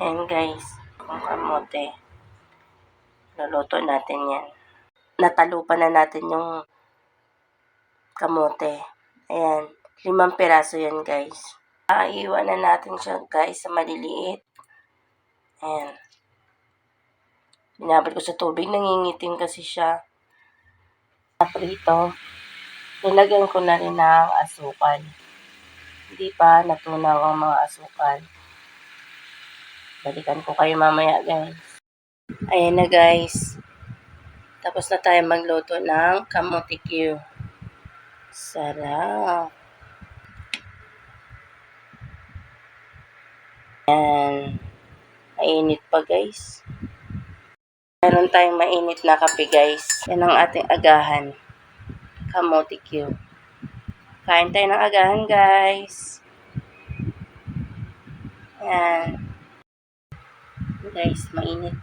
Ayan guys, ang kamote. Luluto natin yan. Natalupan na natin yung kamote. Ayan, limang piraso yan guys. Aiwan na natin siya guys sa maliliit. Ayan. Binabad ko sa tubig, nangingitim kasi siya. Prito, nilagyan ko na rin ng asukal. Hindi pa natunaw ang mga asukal. Balikan ko kayo mamaya guys. Ayan na guys. Tapos na tayo magluto ng kamote Q. Sarap. Ayan. Mainit pa guys. Meron tayong mainit na kape guys. Yan ang ating agahan. Kamote Q. Kain tayo ng agahan guys. Ayan. Guys, mainit.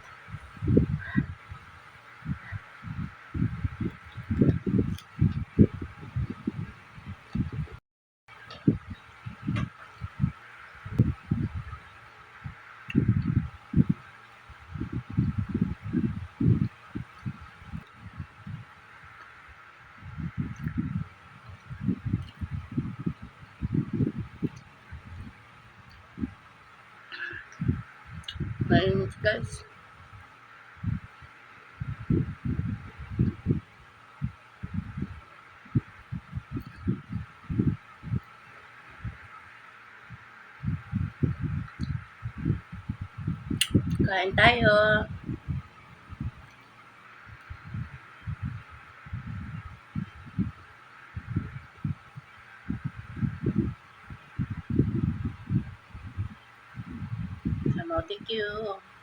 Mainit guys. Kain tayo. Kamote Q.